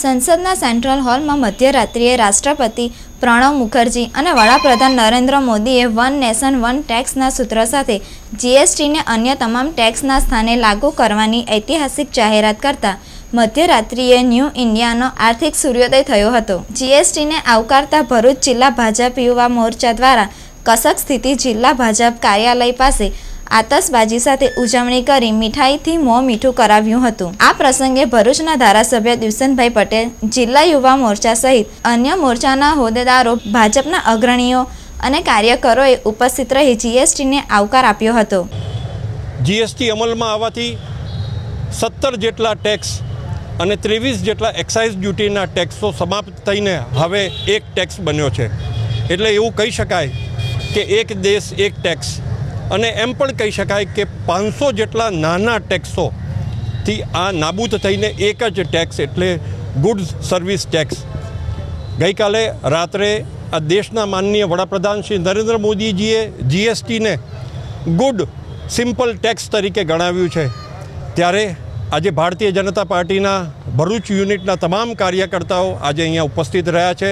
સંસદના સેન્ટ્રલ હોલમાં મધ્યરાત્રિએ રાષ્ટ્રપતિ પ્રણવ મુખર્જી અને વડાપ્રધાન નરેન્દ્ર મોદીએ વન નેશન, વન ટેક્સના સૂત્ર સાથે જીએસટીને અન્ય તમામ ટેક્સના સ્થાને લાગુ કરવાની ઐતિહાસિક જાહેરાત કરતા મધ્યરાત્રિએ ન્યૂ ઇન્ડિયાનો આર્થિક સૂર્યોદય થયો હતો. જીએસટીને આવકારતા ભરૂચ જિલ્લા ભાજપ યુવા મોરચા દ્વારા કસક સ્થિતિ જિલ્લા ભાજપ કાર્યાલય પાસે આતશબાજી સાથે ઉજવણી કરી મીઠાઈથી મોં મીઠું કરાવ્યું હતું. આ પ્રસંગે ભરૂચના ધારાસભ્ય દિવસનભાઈ પટેલ, જિલ્લા યુવા મોરચા સહિત અન્ય મોરચાના હોદ્દેદારો, ભાજપના અગ્રણીઓ અને કાર્યકરોએ ઉપસ્થિત રહી જીએસટીને આવકાર આપ્યો હતો. જીએસટી અમલમાં આવવાથી સત્તર જેટલા ટેક્સ અને ત્રેવીસ જેટલા એક્સાઇઝ ડ્યુટીના ટેક્સો સમાપ્ત થઈને હવે એક ટેક્સ બન્યો છે. એટલે એવું કહી શકાય કે એક દેશ એક ટેક્સ અને એમ પણ કહી શકાય કે પાંચસો જેટલા નાના ટેક્સોથી આ નાબૂદ થઈને એક જ ટેક્સ એટલે ગુડ્સ સર્વિસ ટેક્સ. ગઈકાલે રાત્રે આ દેશના માનનીય વડાપ્રધાન શ્રી નરેન્દ્ર મોદીજીએ જીએસટીને ગુડ સિમ્પલ ટેક્સ તરીકે ગણાવ્યું છે. ત્યારે આજે ભારતીય જનતા પાર્ટીના ભરૂચ યુનિટના તમામ કાર્યકર્તાઓ આજે અહીંયા ઉપસ્થિત રહ્યા છે.